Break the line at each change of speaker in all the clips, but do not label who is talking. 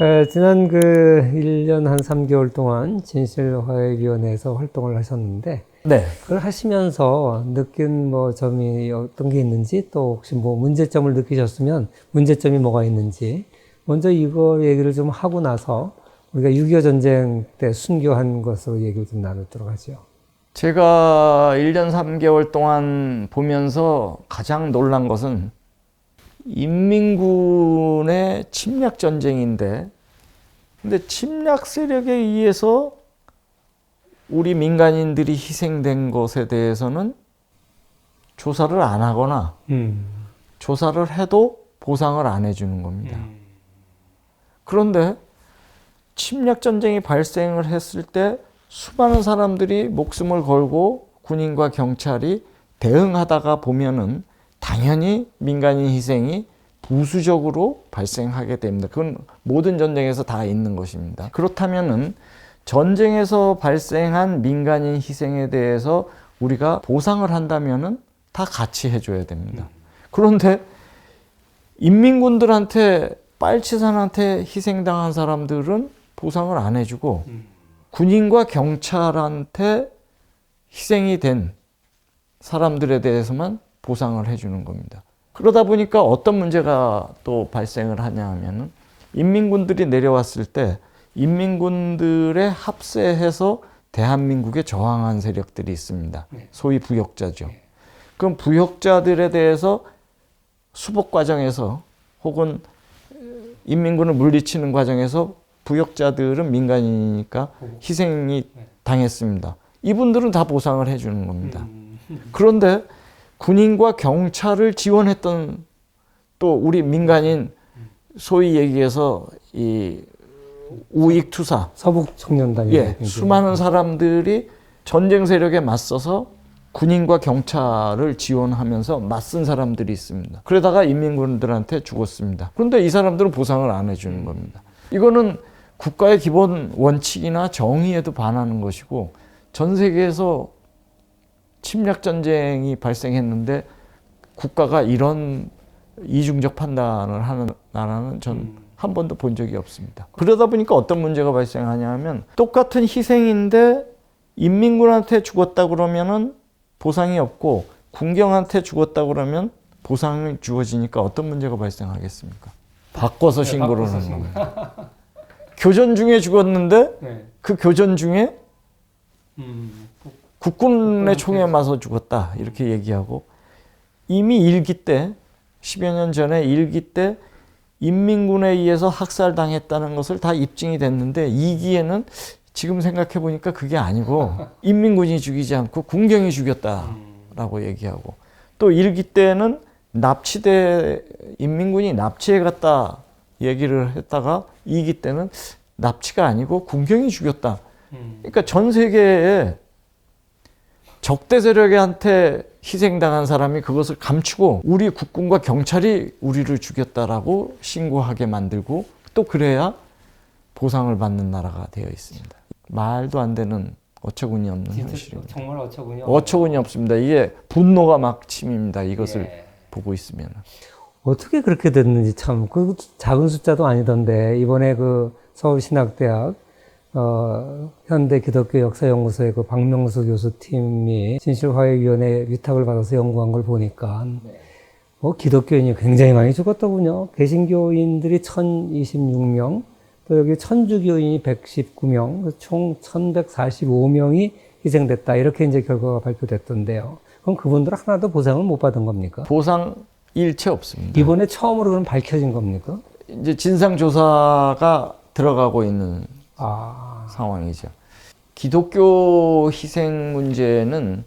에, 지난 그 1년 한 3개월 동안 진실화해위원회에서 활동을 하셨는데
네.
그걸 하시면서 느낀 뭐 점이 어떤 게 있는지 또 혹시 뭐 문제점을 느끼셨으면 문제점이 뭐가 있는지 먼저 이거 얘기를 좀 하고 나서 우리가 6.25 전쟁 때 순교한 것으로 얘기를 좀 나누도록 하죠.
제가 1년 3개월 동안 보면서 가장 놀란 것은 인민군의 침략 전쟁인데 근데 침략 세력에 의해서 우리 민간인들이 희생된 것에 대해서는 조사를 안 하거나
음.
조사를 해도 보상을 안 해주는 겁니다. 그런데 침략 전쟁이 발생을 했을 때 수많은 사람들이 목숨을 걸고 군인과 경찰이 대응하다가 보면은 당연히 민간인 희생이 부수적으로 발생하게 됩니다. 그건 모든 전쟁에서 다 있는 것입니다. 그렇다면은 전쟁에서 발생한 민간인 희생에 대해서 우리가 보상을 한다면은 다 같이 해줘야 됩니다. 그런데 인민군들한테 빨치산한테 희생당한 사람들은 보상을 안 해주고 군인과 경찰한테 희생이 된 사람들에 대해서만 보상을 해주는 겁니다. 그러다 보니까 어떤 문제가 또 발생을 하냐 하면은 인민군들이 내려왔을 때 인민군들의 합세해서 대한민국에 저항한 세력들이 있습니다. 소위 부역자죠. 그럼 부역자들에 대해서 수복 과정에서 혹은 인민군을 물리치는 과정에서 부역자들은 민간인이니까 희생이 당했습니다. 이분들은 다 보상을 해주는 겁니다. 그런데 군인과 경찰을 지원했던 또 우리 민간인 소위 얘기해서 이 우익 투사
서북 청년단
예, 수많은 사람들이 전쟁 세력에 맞서서 군인과 경찰을 지원하면서 맞선 사람들이 있습니다. 그러다가 인민군들한테 죽었습니다. 그런데 이 사람들은 보상을 안 해주는 겁니다. 이거는 국가의 기본 원칙이나 정의에도 반하는 것이고 전 세계에서 침략 전쟁이 발생했는데 국가가 이런 이중적 판단을 하는 나라는 전한 번도 본 적이 없습니다. 그러다 보니까 어떤 문제가 발생하냐 하면 똑같은 희생인데 인민군한테 죽었다 그러면은 보상이 없고 군경한테 죽었다 그러면 보상이 주어지니까 어떤 문제가 발생하겠습니까? 바꿔서 신고를 하는 겁니다. 교전 중에 죽었는데
네.
그 교전 중에
음.
국군의 총에 맞아 죽었다. 이렇게 얘기하고 이미 일기 때 10여 년 전에 일기 때 인민군에 의해서 학살당했다는 것을 다 입증이 됐는데 이기에는 지금 생각해 보니까 그게 아니고 인민군이 죽이지 않고 군경이 죽였다라고 얘기하고 또 일기 때는 납치돼 인민군이 납치해 갔다 얘기를 했다가 이기 때는 납치가 아니고 군경이 죽였다. 그러니까 전 세계에 적대 세력한테 희생당한 사람이 그것을 감추고 우리 국군과 경찰이 우리를 죽였다라고 신고하게 만들고 또 그래야 보상을 받는 나라가 되어 있습니다. 말도 안 되는 어처구니 없는 현실입니다.
정말 어처구니
어처구니 없습니다. 이게 분노가 막 침입니다. 이것을
예.
보고 있으면.
어떻게 그렇게 됐는지 참, 그 작은 숫자도 아니던데, 이번에 그 서울신학대학, 어, 현대 기독교 역사연구소의 그 박명수 교수팀이 진실화해위원회 위탁을 받아서 연구한 걸 보니까, 뭐 기독교인이 굉장히 많이 죽었더군요. 개신교인들이 1026명, 또 여기 천주교인이 119명, 총 1145명이 희생됐다. 이렇게 이제 결과가 발표됐던데요. 그럼 그분들은 하나도 보상을 못 받은 겁니까?
보상 일체 없습니다.
이번에 처음으로 그럼 밝혀진 겁니까?
이제 진상 조사가 들어가고 있는
아,
상황이죠. 기독교 희생 문제는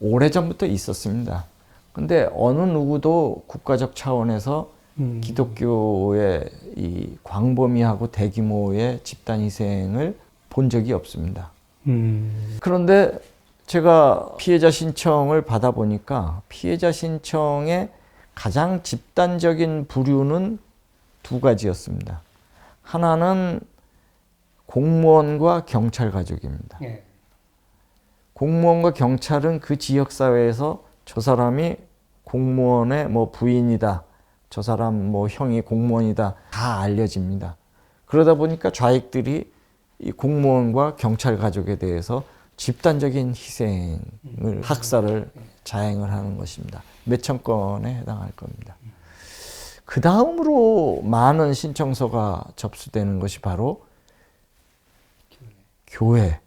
오래 전부터 있었습니다. 근데 어느 누구도 국가적 차원에서
음.
기독교의 이 광범위하고 대규모의 집단 희생을 본 적이 없습니다.
음,
그런데 제가 피해자 신청을 받아보니까 피해자 신청의 가장 집단적인 부류는 두 가지였습니다. 하나는 공무원과 경찰 가족입니다.
예.
공무원과 경찰은 그 지역 사회에서 저 사람이 공무원의 뭐 부인이다, 저 사람 뭐 형이 공무원이다 다 알려집니다. 그러다 보니까 좌익들이 이 공무원과 경찰 가족에 대해서 집단적인 희생을 학살을 자행을 하는 것입니다. 몇천 건에 해당할 겁니다. 그 다음으로 많은 신청서가 접수되는 것이 바로 교회,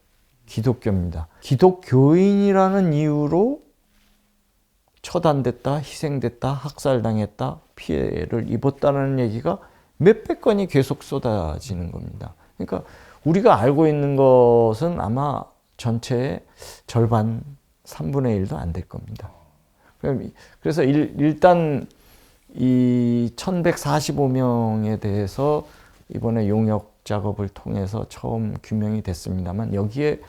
기독교입니다. 기독교인이라는 이유로 처단됐다, 희생됐다, 학살당했다, 피해를 입었다는 얘기가 몇백 건이 계속 쏟아지는 겁니다. 그러니까 우리가 알고 있는 것은 아마 전체의 절반, 3분의 1도 안 될 겁니다. 그래서 일, 일단 이 1145명에 대해서 이번에 용역 작업을 통해서 처음 규명이 됐습니다만 여기에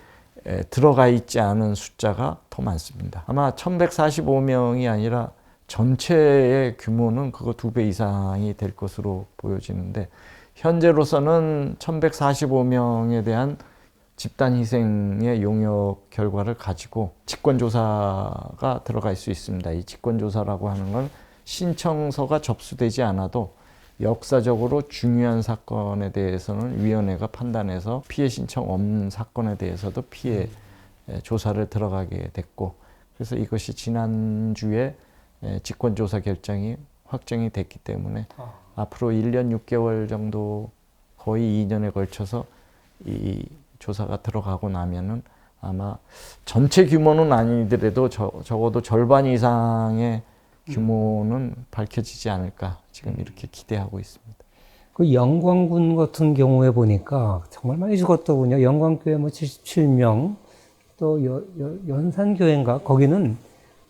에, 들어가 있지 않은 숫자가 더 많습니다. 아마 1145명이 아니라 전체의 규모는 그거 두 배 이상이 될 것으로 보여지는데 현재로서는 1145명에 대한 집단 희생의 용역 결과를 가지고 직권 조사가 들어갈 수 있습니다. 이 직권 조사라고 하는 건 신청서가 접수되지 않아도 역사적으로 중요한 사건에 대해서는 위원회가 판단해서 피해 신청 없는 사건에 대해서도 피해 에, 조사를 들어가게 됐고 그래서 이것이 지난주에 에, 직권 조사 결정이 확정이 됐기 때문에
아.
앞으로 1년 6개월 정도 거의 2년에 걸쳐서 이 조사가 들어가고 나면은 아마 전체 규모는 아니더라도 저, 적어도 절반 이상의 규모는 밝혀지지 않을까 지금 이렇게 기대하고 있습니다.
그 영광군 같은 경우에 보니까 정말 많이 죽었더군요. 영광교회 뭐 77명, 또 여, 여, 연산교회인가? 거기는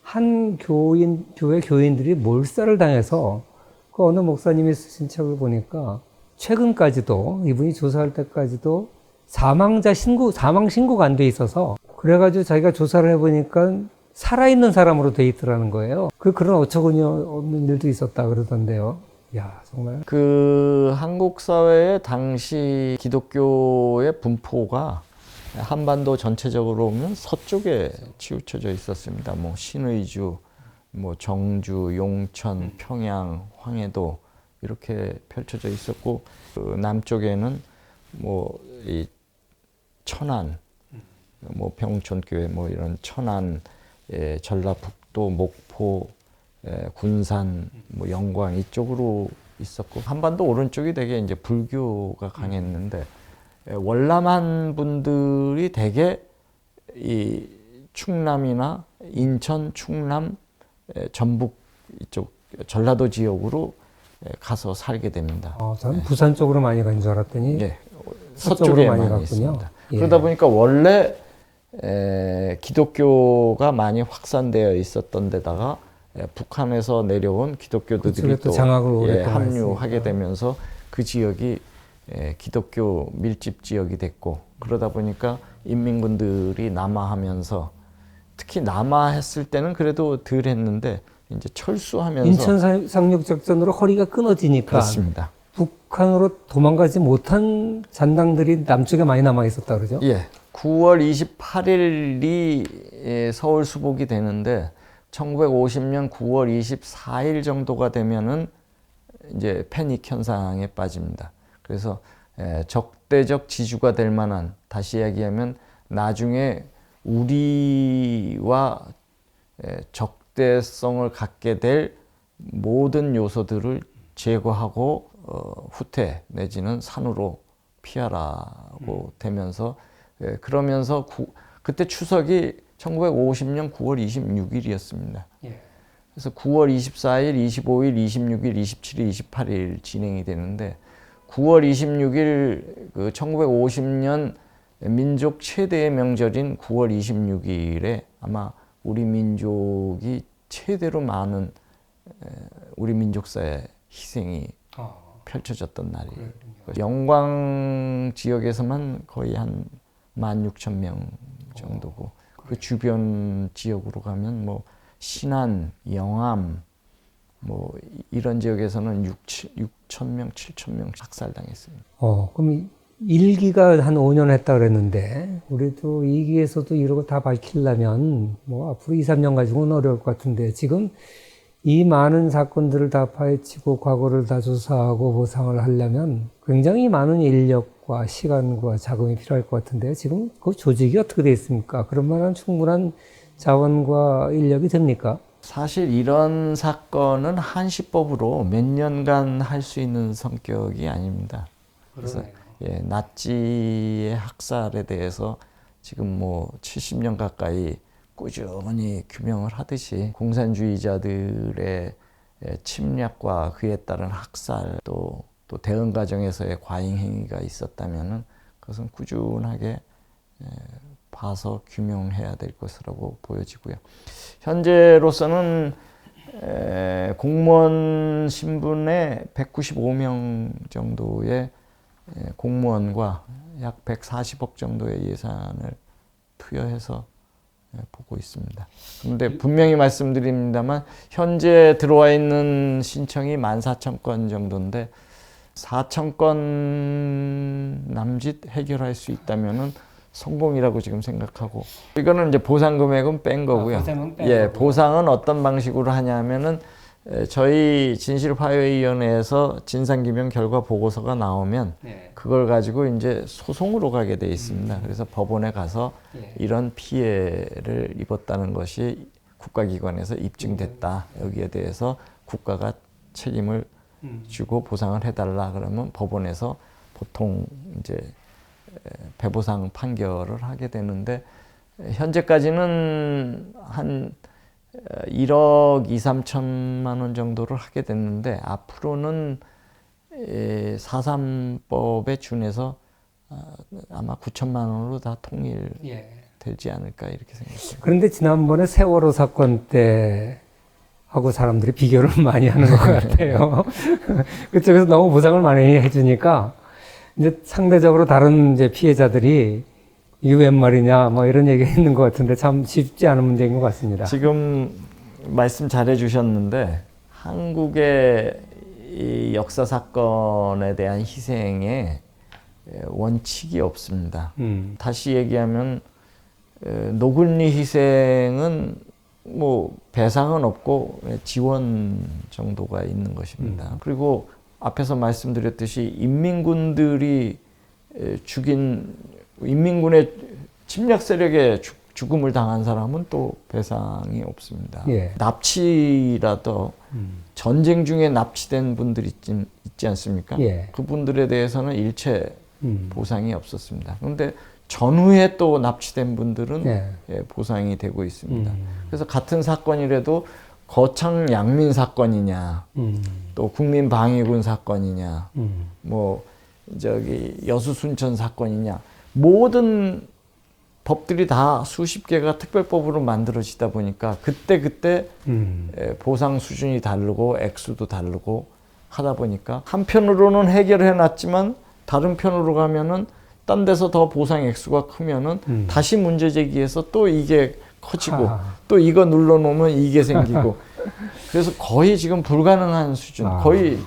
한 교인, 교회 교인들이 몰살을 당해서 그 어느 목사님이 쓰신 책을 보니까 최근까지도 이분이 조사할 때까지도 사망자 신고, 사망 신고가 안 돼 있어서 그래가지고 자기가 조사를 해보니까 살아있는 사람으로 돼 있더라는 거예요. 그, 그런 어처구니 없는 일도 있었다 그러던데요. 야, 정말.
그 한국 사회의 당시 기독교의 분포가 한반도 전체적으로 보면 서쪽에 치우쳐져 있었습니다. 뭐 신의주, 뭐 정주, 용천, 평양, 황해도 이렇게 펼쳐져 있었고 그 남쪽에는 뭐 이 천안, 뭐 병촌교회 뭐 이런 천안, 예, 전라북도, 목포, 예, 군산, 뭐 영광 이쪽으로 있었고 한반도 오른쪽이 되게 이제 불교가 강했는데 예, 월남한 분들이 되게 이 충남이나 인천, 충남, 예, 전북 이쪽 전라도 지역으로 예, 가서 살게 됩니다.
어, 저는 부산 쪽으로 많이 간 줄 알았더니
예,
서쪽으로 많이
많이,
갔군요.
있습니다.
예.
그러다 보니까 원래 에, 기독교가 많이 확산되어 있었던 데다가 에, 북한에서 내려온 기독교들이
또
또 예, 합류하게. 되면서 그 지역이 에, 기독교 밀집 지역이 됐고 그러다 보니까 인민군들이 남하하면서 특히 남하했을 때는 그래도 덜 했는데 이제 철수하면서
인천 상- 상륙 작전으로 허리가 끊어지니까
그렇습니다.
북한으로 도망가지 못한 잔당들이 남쪽에 많이 남아 있었다 그러죠.
예. 9월 28일이 예, 서울 수복이 되는데 1950년 9월 24일 정도가 되면은 이제 패닉 현상에 빠집니다. 그래서 예, 적대적 지주가 될 만한 다시 이야기하면 나중에 우리와 예, 적대성을 갖게 될 모든 요소들을 제거하고 어, 후퇴 내지는 산으로 피하라고 되면서 예, 그러면서 구, 그때 추석이 1950년 9월 26일이었습니다.
예.
그래서 9월 24일, 25일, 26일, 27일, 28일 진행이 되는데 9월 26일 그 1950년 민족 최대의 명절인 9월 26일에 아마 우리 민족이 최대로 많은 에, 우리 민족사의 희생이
아,
펼쳐졌던 날이에요. 영광 지역에서만 거의 한 16,000명 정도고 그 주변 지역으로 가면 뭐 신안, 영암 뭐 이- 이런 지역에서는 6, 6,000명, 7,000명 학살당했습니다.
어, 그럼 이- 일기가 한 5년 했다 그랬는데 우리도 이기에서도 이러고 다 밝히려면 뭐 앞으로 2, 3년 가지고는 어려울 것 같은데 지금 이 많은 사건들을 다 파헤치고 과거를 다 조사하고 보상을 하려면 굉장히 많은 인력과 시간과 자금이 필요할 것 같은데요. 지금 그 조직이 어떻게 되어 있습니까? 그런 만한 충분한 자원과 인력이 됩니까?
사실 이런 사건은 한시법으로 몇 년간 할 수 있는 성격이 아닙니다. 그래서 예, 나치의 학살에 대해서 지금 뭐 70년 가까이 꾸준히 규명을 하듯이 공산주의자들의 예, 침략과 그에 따른 학살 또, 또 대응 과정에서의 과잉 행위가 있었다면은 그것은 꾸준하게 예, 봐서 규명해야 될 것이라고 보여지고요. 현재로서는 에, 공무원 신분의 195명 정도의 에, 공무원과 약 140억 정도의 예산을 투여해서 에, 보고 있습니다. 그런데 분명히 말씀드립니다만 현재 들어와 있는 신청이 14,000건 정도인데 4,000건 남짓 해결할 수 있다면은 성공이라고 지금 생각하고 이거는 이제 보상 금액은 뺀 거고요.
아, 보상은 뺀
예,
거고.
보상은 어떤 방식으로 하냐면은 에, 저희 진실화해위원회에서 진상규명 결과 보고서가 나오면
네.
그걸 가지고 이제 소송으로 가게 돼 있습니다. 그래서 법원에 가서
예.
이런 피해를 입었다는 것이 국가기관에서 입증됐다. 여기에 대해서 국가가 책임을
음.
주고 보상을 해달라 그러면 법원에서 보통 이제 에, 배보상 판결을 하게 되는데 에, 현재까지는 한 어, 1억 2, 3천만 원 정도를 하게 됐는데 앞으로는 4.3법에 준해서 어, 아마 9천만 원으로 다 통일되지
예.
않을까 이렇게 생각합니다.
그런데 지난번에 세월호 사건 때 하고 사람들이 비교를 많이 하는 것 같아요. 그쪽에서 너무 보상을 많이 해주니까 이제 상대적으로 다른 이제 피해자들이 이게 웬 말이냐 뭐 이런 얘기가 있는 것 같은데 참 쉽지 않은 문제인 것 같습니다.
지금 말씀 잘해 주셨는데 한국의 이 역사 사건에 대한 희생에 원칙이 없습니다.
음,
다시 얘기하면 에, 노근리 희생은 뭐 배상은 없고 지원 정도가 있는 것입니다. 그리고 앞에서 말씀드렸듯이 인민군들이 에, 죽인 인민군의 침략 세력에 죽- 죽음을 당한 사람은 또 배상이 없습니다.
예.
납치라도
음,
전쟁 중에 납치된 분들 있지, 있지 않습니까?
예.
그분들에 대해서는 일체
음,
보상이 없었습니다. 그런데 전후에 또 납치된 분들은
예.
예, 보상이 되고 있습니다.
음.
그래서 같은 사건이라도 거창 양민 사건이냐,
음,
또 국민 방위군 사건이냐,
음,
뭐 저기 여수 순천 사건이냐, 모든 법들이 다 수십 개가 특별법으로 만들어지다 보니까 그때 그때
음,
에, 보상 수준이 다르고 액수도 다르고 하다 보니까 한편으로는 해결해 놨지만 다른 편으로 가면은 딴 데서 더 보상 액수가 크면은
음.
다시 문제 제기해서 또 이게 커지고
아.
또 이거 눌러 놓으면 이게 생기고 그래서 거의 지금 불가능한 수준
아.
거의 에,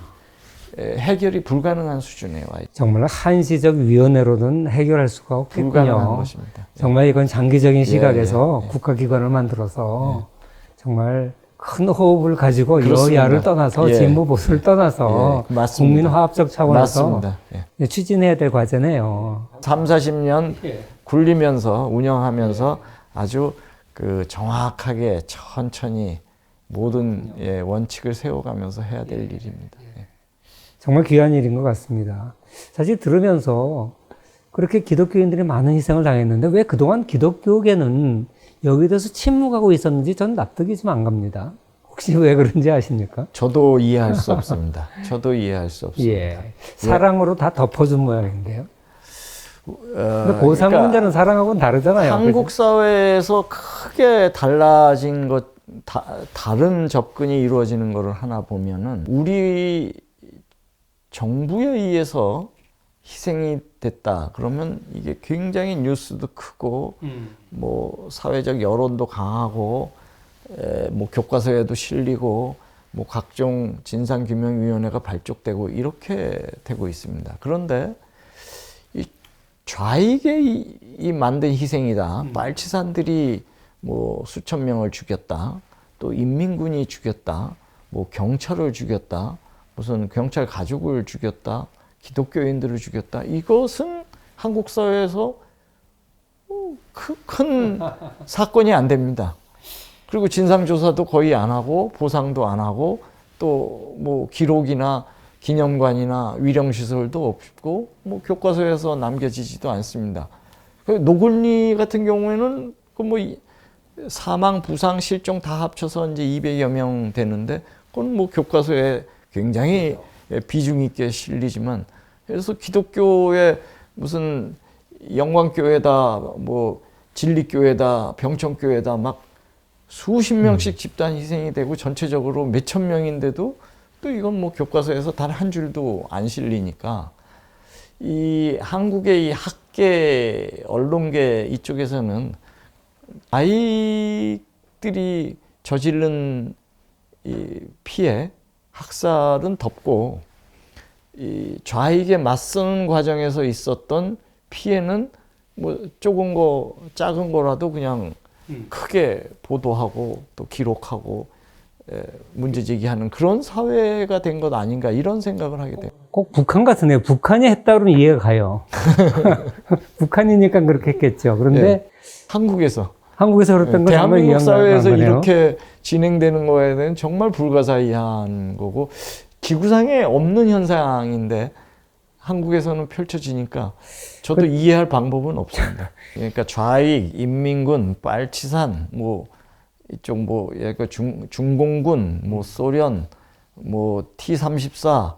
해결이 불가능한 수준에 와 있죠.
정말 한시적 위원회로는 해결할 수가
불가능한
없겠군요.
것입니다.
정말 이건 장기적인 시각에서
예, 예.
국가기관을 만들어서 정말 큰 호흡을 가지고
그렇습니다.
여야를 떠나서
예.
진보 보수를 떠나서
예.
국민 화합적 차원에서.
예.
추진해야 될 과제네요.
3, 40년
예.
굴리면서 운영하면서 아주 그 정확하게 천천히 모든 예, 원칙을 세워가면서 해야 될 일입니다. 예.
정말 귀한 일인 것 같습니다. 사실 들으면서 그렇게 기독교인들이 많은 희생을 당했는데 왜 그동안 기독교계는 여기에 대해서 침묵하고 있었는지 전 납득이 좀 안 갑니다. 혹시 왜 그런지 아십니까?
저도 이해할 수 없습니다. 저도 이해할 수 없습니다.
예. 사랑으로 다 덮어준 모양인데요.
어,
보상
그러니까
문제는 사랑하고는 다르잖아요.
한국 사회에서 크게 달라진 것 다, 다른 접근이 이루어지는 것을 하나 보면은 우리 정부에 의해서 희생이 됐다. 그러면 이게 굉장히 뉴스도 크고
음.
뭐 사회적 여론도 강하고 에, 뭐 교과서에도 실리고 뭐 각종 진상규명위원회가 발족되고 이렇게 되고 있습니다. 그런데 이 좌익의 이, 이 만든 희생이다. 빨치산들이 뭐 수천 명을 죽였다. 또 인민군이 죽였다. 뭐 경찰을 죽였다, 무슨 경찰 가족을 죽였다, 기독교인들을 죽였다. 이것은 한국 사회에서 큰 사건이 안 됩니다. 그리고 진상조사도 거의 안 하고 보상도 안 하고 또 뭐 기록이나 기념관이나 위령시설도 없고 뭐 교과서에서 남겨지지도 않습니다. 그 노골리 같은 경우에는 그뭐 사망, 부상, 실종 다 합쳐서 이제 200여 명 되는데 그건 뭐 교과서에 굉장히 비중 있게 실리지만 그래서 기독교의 무슨 영광교회다 뭐 진리교회다 병천교회다 막 수십 명씩 집단 희생이 되고 전체적으로 몇 천 명인데도 또 이건 뭐 교과서에서 단 한 줄도 안 실리니까 이 한국의 이 학계 언론계 이쪽에서는 아이들이 저지른 이 피해 학살은 덮고 이 좌익에 맞서는 과정에서 있었던 피해는 뭐 조금 거 작은 거라도 그냥 크게 보도하고 또 기록하고 에, 문제 제기하는 그런 사회가 된 것 아닌가 이런 생각을 하게 돼요.
꼭 북한 같으네요. 북한이 했다 그러면 이해가 가요. 북한이니까 그렇게 했겠죠. 그런데
예. 한국에서
한국에서 그랬던 건 정말
대한민국 사회에서. 이렇게 진행되는 거에는 정말 불가사의한 거고 지구상에 없는 현상인데 한국에서는 펼쳐지니까 저도
그
이해할 방법은 없습니다. 그러니까 좌익, 인민군, 빨치산, 뭐 이쪽 뭐 약간 중 중공군, 뭐 소련, 뭐 T34,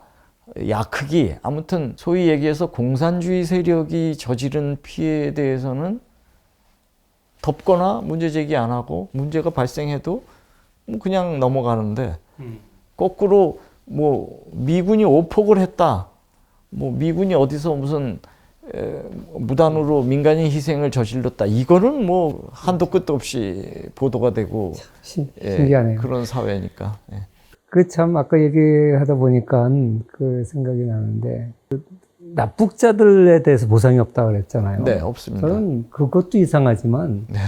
야크기 아무튼 소위 얘기해서 공산주의 세력이 저지른 피해에 대해서는 덮거나 문제 제기 안 하고 문제가 발생해도 뭐 그냥 넘어가는데
음.
거꾸로 뭐 미군이 오폭을 했다. 뭐 미군이 어디서 무슨 에, 무단으로 민간인 희생을 저질렀다. 이거는 뭐 한도 끝도 없이 보도가 되고
신-
예,
신기하네요.
그런 사회니까. 예.
그참 아까 얘기하다 보니까 그 생각이 나는데 그 납북자들에 대해서 보상이 없다 그랬잖아요.
네, 없습니다.
저는 그것도 이상하지만
네,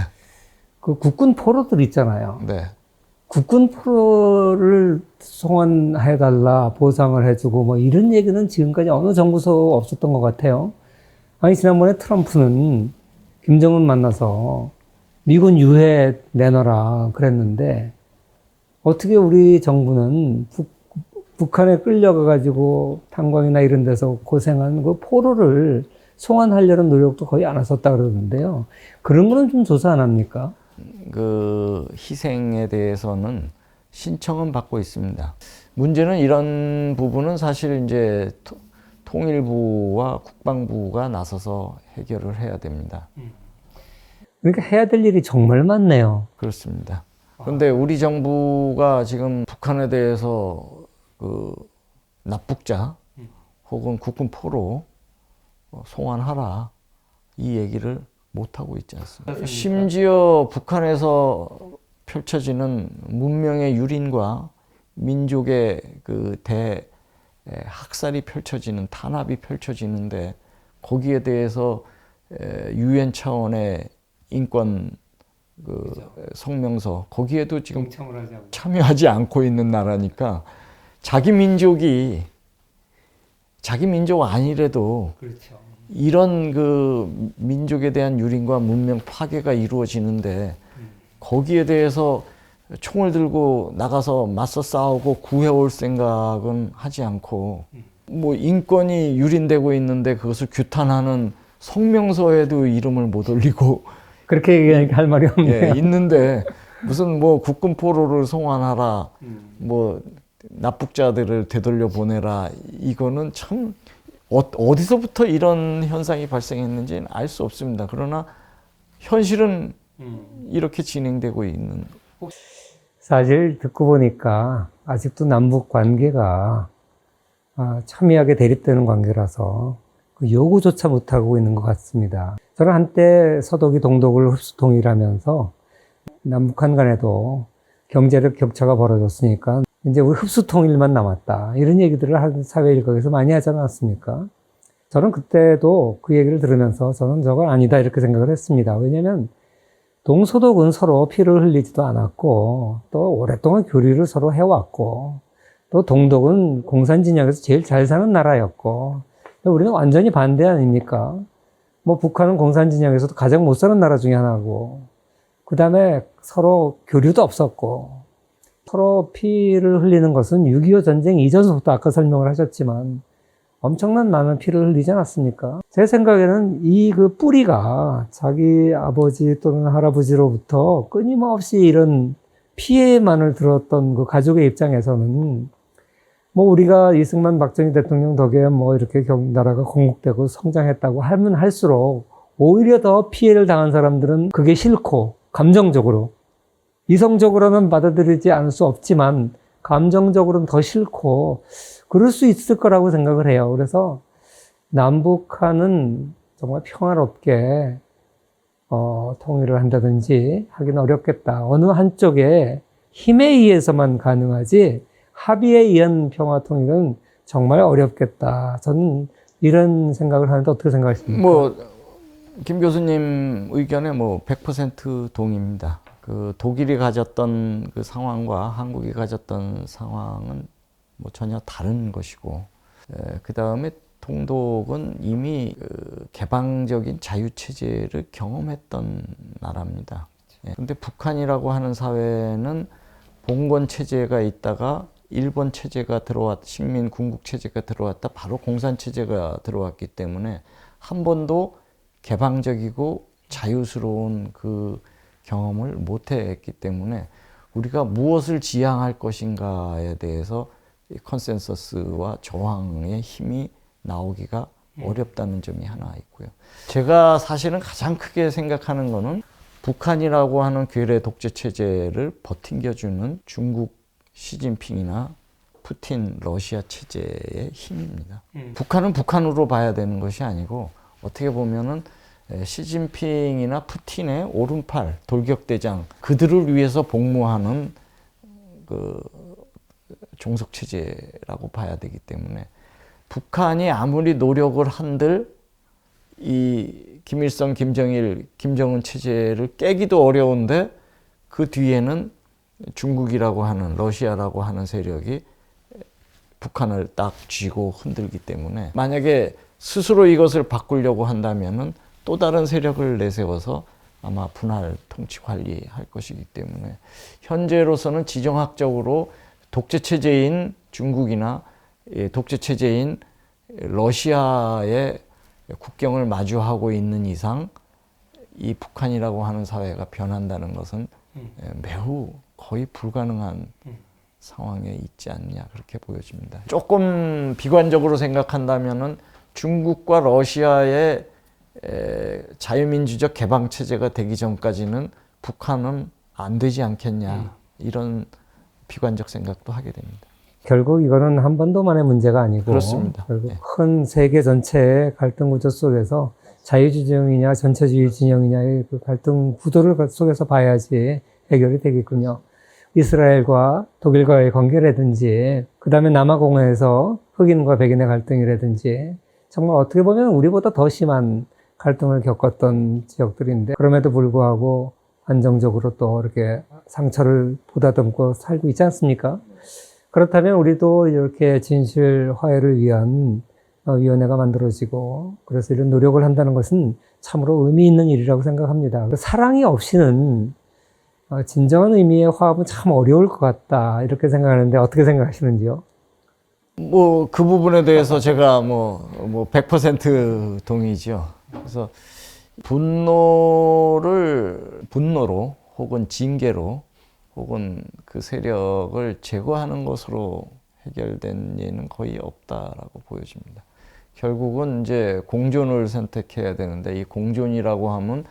그 국군 포로들 있잖아요.
네,
국군 포로를 송환해달라 보상을 해주고 뭐 이런 얘기는 지금까지 어느 정부서 없었던 것 같아요. 아니 지난번에 트럼프는 김정은 만나서 미군 유해 내놔라 그랬는데 어떻게 우리 정부는 북, 북한에 끌려가 가지고 탄광이나 이런 데서 고생한 그 포로를 송환하려는 노력도 거의 안 했었다 그러는데요. 그런 거는 좀 조사 안 합니까?
그 희생에 대해서는 신청은 받고 있습니다. 문제는 이런 부분은 사실 이제 토- 통일부와 국방부가 나서서 해결을 해야 됩니다.
그러니까 해야 될 일이 정말 많네요.
그렇습니다. 그런데 우리 정부가 지금 북한에 대해서 그 납북자 혹은 국군 포로 어, 송환하라 이 얘기를 못 하고 있지 않습니까? 심지어 북한에서 펼쳐지는 문명의 유린과 민족의 그 대 학살이 펼쳐지는 탄압이 펼쳐지는데 거기에 대해서 에, 유엔 차원의 인권 그 성명서 거기에도 지금. 참여하지 않고 있는 나라니까 자기 민족이 자기 민족 아니래도
그렇죠.
이런 그 민족에 대한 유린과 문명 파괴가 이루어지는데 거기에 대해서 총을 들고 나가서 맞서 싸우고 구해올 생각은 하지 않고 뭐 인권이 유린되고 있는데 그것을 규탄하는 성명서에도 이름을 못 올리고
그렇게 얘기하니까 할 말이 없네요.
예, 있는데 무슨 뭐 국군 포로를 송환하라
음.
뭐 납북자들을 되돌려 보내라 이거는 참 어, 어디서부터 이런 현상이 발생했는지는 알 수 없습니다. 그러나 현실은
음.
이렇게 진행되고 있는
사실 듣고 보니까 아직도 남북 관계가 아, 첨예하게 대립되는 관계라서 그 요구조차 못하고 있는 것 같습니다. 저는 한때 서독이 동독을 흡수통일하면서 남북한 간에도 경제력 격차가 벌어졌으니까 이제 우리 흡수통일만 남았다. 이런 얘기들을 한 사회 일각에서 많이 하지 않았습니까? 저는 그때도 그 얘기를 들으면서 저는 저건 아니다 이렇게 생각을 했습니다. 왜냐하면 동서독은 서로 피를 흘리지도 않았고 또 오랫동안 교류를 서로 해왔고 또 동독은 공산 진영에서 제일 잘 사는 나라였고 우리는 완전히 반대 아닙니까? 뭐 북한은 공산 진영에서도 가장 못 사는 나라 중에 하나고 그 다음에 서로 교류도 없었고 서로 피를 흘리는 것은 6.25 전쟁 이전부터 아까 설명을 하셨지만 엄청난 많은 피를 흘리지 않았습니까? 제 생각에는 이 그 뿌리가 자기 아버지 또는 할아버지로부터 끊임없이 이런 피해만을 들었던 그 가족의 입장에서는 뭐 우리가 이승만 박정희 대통령 덕에 뭐 이렇게 경, 나라가 건국되고 성장했다고 하면 할수록 오히려 더 피해를 당한 사람들은 그게 싫고 감정적으로 이성적으로는 받아들이지 않을 수 없지만 감정적으로는 더 싫고 그럴 수 있을 거라고 생각을 해요. 그래서 남북한은 정말 평화롭게 어, 통일을 한다든지 하긴 어렵겠다. 어느 한쪽에 힘에 의해서만 가능하지 합의에 의한 평화 통일은 정말 어렵겠다. 저는 이런 생각을 하는데 어떻게 생각하십니까?
뭐, 김 교수님 의견에 뭐 100% 동의입니다. 그 독일이 가졌던 그 상황과 한국이 가졌던 상황은 뭐 전혀 다른 것이고, 그 다음에 동독은 이미 그 개방적인 자유 체제를 경험했던 나라입니다. 그런데 북한이라고 하는 사회는 봉건 체제가 있다가 일본 체제가 들어왔, 식민 군국 체제가 들어왔다 바로 공산 체제가 들어왔기 때문에 한 번도 개방적이고 자유스러운 그 경험을 못 했기 때문에 우리가 무엇을 지향할 것인가에 대해서 이 컨센서스와 저항의 힘이 나오기가 어렵다는 점이 하나 있고요. 제가 사실은 가장 크게 생각하는 거는 북한이라고 하는 괴뢰 독재 체제를 버팅겨주는 중국 시진핑이나 푸틴 러시아 체제의 힘입니다. 북한은 북한으로 봐야 되는 것이 아니고 어떻게 보면은 에, 시진핑이나 푸틴의 오른팔 돌격대장 그들을 위해서 복무하는 그 종속 체제라고 봐야 되기 때문에 북한이 아무리 노력을 한들 이 김일성, 김정일, 김정은 체제를 깨기도 어려운데 그 뒤에는 중국이라고 하는 러시아라고 하는 세력이 북한을 딱 쥐고 흔들기 때문에 만약에 스스로 이것을 바꾸려고 한다면은 또 다른 세력을 내세워서 아마 분할 통치 관리할 것이기 때문에 현재로서는 지정학적으로 독재 체제인 중국이나 예, 독재 체제인 러시아의 국경을 마주하고 있는 이상 이 북한이라고 하는 사회가 변한다는 것은 예, 매우 거의 불가능한 상황에 있지 않냐 그렇게 보여집니다. 조금 비관적으로 생각한다면은 중국과 러시아의 에, 자유민주적 개방 체제가 되기 전까지는 북한은 안 되지 않겠냐 이런 비관적 생각도 하게 됩니다.
결국 이거는 한 번도만의 문제가 아니고
그렇습니다.
결국
네.
큰 세계 전체의 갈등 구조 속에서 자유주의 진영이냐 전체주의 진영이냐의 그 갈등 구도를 속에서 봐야지 해결이 되겠군요. 이스라엘과 독일과의 관계라든지 그다음에 남아공에서 흑인과 백인의 갈등이라든지 정말 어떻게 보면 우리보다 더 심한 갈등을 겪었던 지역들인데 그럼에도 불구하고 안정적으로 또 이렇게 상처를 보다듬고 살고 있지 않습니까? 그렇다면 우리도 이렇게 진실 화해를 위한 어, 위원회가 만들어지고 그래서 이런 노력을 한다는 것은 참으로 의미 있는 일이라고 생각합니다. 사랑이 없이는 어, 진정한 의미의 화합은 참 어려울 것 같다 이렇게 생각하는데 어떻게 생각하시는지요?
뭐 그 부분에 대해서 제가 뭐 뭐 100% 동의죠. 그래서 분노를 분노로 혹은 징계로 혹은 그 세력을 제거하는 것으로 해결된 예는 거의 없다라고 보여집니다. 결국은 이제 공존을 선택해야 되는데 이 공존이라고 하면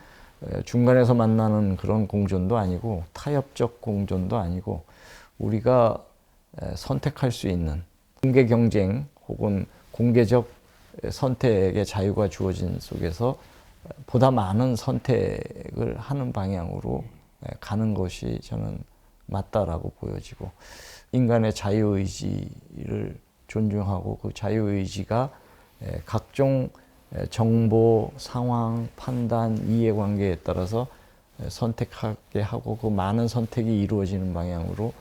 에, 중간에서 만나는 그런 공존도 아니고 타협적 공존도 아니고 우리가 에, 선택할 수 있는 공개 경쟁 혹은 공개적 선택의 자유가 주어진 속에서 보다 많은 선택을 하는 방향으로 가는 것이 저는 맞다라고 보여지고 인간의 자유의지를 존중하고 그 자유의지가 각종 정보, 상황, 판단, 이해관계에 따라서 선택하게 하고 그 많은 선택이 이루어지는 방향으로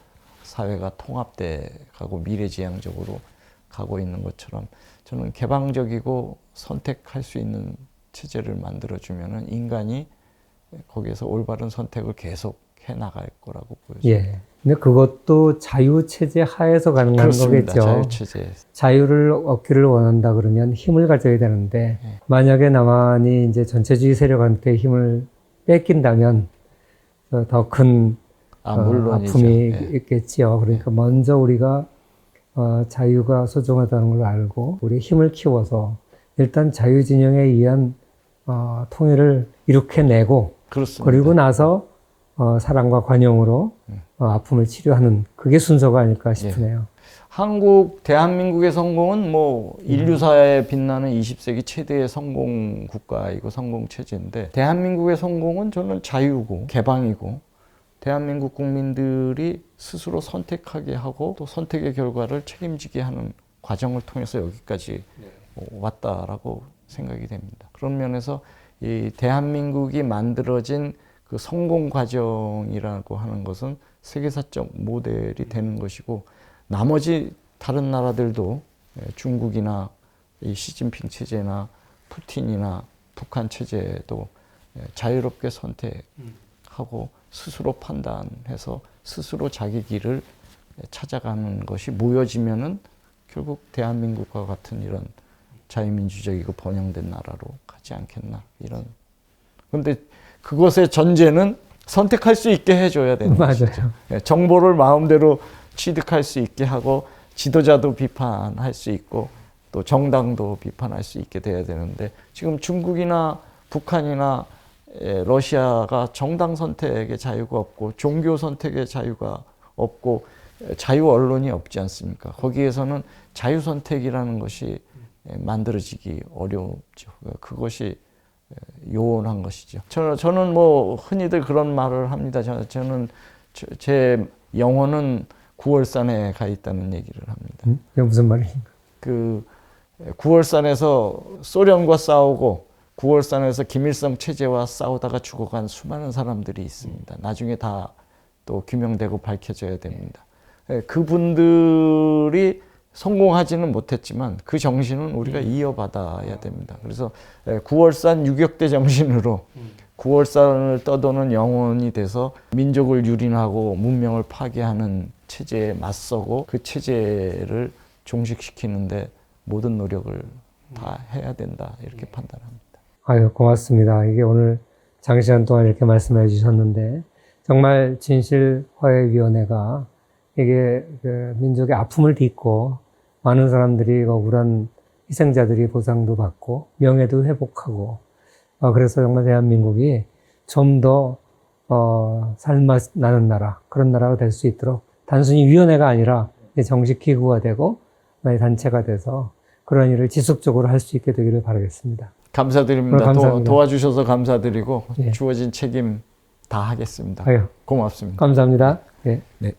사회가 통합돼 가고 미래지향적으로 가고 있는 것처럼 저는 개방적이고 선택할 수 있는 체제를 만들어주면은 인간이 거기에서 올바른 선택을 계속 해 나갈 거라고 보여져요.
예. 근데 그것도 자유 체제 하에서 가능한
그렇습니다.
거겠죠.
자유 체제.
자유를 얻기를 원한다 그러면 힘을 가져야 되는데
네.
만약에 남한이 이제 전체주의 세력한테 힘을 뺏긴다면 더
큰아
어,
물론이죠.
아픔이
예.
있겠지요. 그러니까 먼저 우리가 어, 자유가 소중하다는 걸 알고 우리 힘을 키워서 일단 자유 진영에 의한 어, 통일을 이룩해내고
그렇습니다.
그리고 나서 어, 사랑과 관용으로
음.
어, 아픔을 치료하는 그게 순서가 아닐까
예.
싶으네요.
한국 대한민국의 성공은 뭐 인류사에 빛나는 20세기 최대의 성공 국가이고 성공 체제인데 대한민국의 성공은 저는 자유고 개방이고 대한민국 국민들이 스스로 선택하게 하고 또 선택의 결과를 책임지게 하는 과정을 통해서 여기까지 왔다라고 생각이 됩니다. 그런 면에서 이 대한민국이 만들어진 그 성공 과정이라고 하는 것은 세계사적 모델이 되는 것이고 나머지 다른 나라들도 예, 중국이나 이 시진핑 체제나 푸틴이나 북한 체제도 예, 자유롭게 선택하고 스스로 판단해서 스스로 자기 길을 예, 찾아가는 것이 모여지면은 결국 대한민국과 같은 이런 자유민주적이고 번영된 나라로 가지 않겠나 이런. 근데 그것의 전제는 선택할 수 있게 해줘야 되는. 것이죠. 예, 정보를 마음대로 취득할 수 있게 하고 지도자도 비판할 수 있고 또 정당도 비판할 수 있게 돼야 되는데 지금 중국이나 북한이나 예, 러시아가 정당 선택의 자유가 없고 종교 선택의 자유가 없고 예, 자유 언론이 없지 않습니까? 거기에서는 자유 선택이라는 것이 예, 만들어지기 어렵죠. 그것이 예, 요원한 것이죠. 저, 저는 뭐 흔히들 그런 말을 합니다. 저, 저는 저- 제 영혼은 9월산에 가 있다는 얘기를 합니다.
음? 이게 무슨 말인가?
그 9월산에서 소련과 싸우고 9월산에서 김일성 체제와 싸우다가 죽어간 수많은 사람들이 있습니다. 나중에 다 또 규명되고 밝혀져야 됩니다. 예, 그분들이 성공하지는 못했지만 그 정신은 우리가 이어받아야 됩니다. 그래서 9월산 유격대 정신으로 9월산을 떠도는 영혼이 돼서 민족을 유린하고 문명을 파괴하는 체제에 맞서고 그 체제를 종식시키는데 모든 노력을 다 해야 된다 이렇게 판단합니다.
아유, 고맙습니다. 이게 오늘 장시간 동안 이렇게 말씀해 주셨는데, 정말 진실화해위원회가 이게 그 민족의 아픔을 딛고 많은 사람들이 억울한 희생자들이 보상도 받고 명예도 회복하고, 어, 그래서 정말 대한민국이 좀 더, 어, 살맛 나는 나라, 그런 나라가 될 수 있도록 단순히 위원회가 아니라 정식 기구가 되고, 단체가 돼서 그런 일을 지속적으로 할 수 있게 되기를 바라겠습니다.
감사드립니다.
네, 감사합니다.
도, 도와주셔서 감사드리고
예.
주어진 책임 다 하겠습니다.
아유,
고맙습니다.
감사합니다. 예.
네.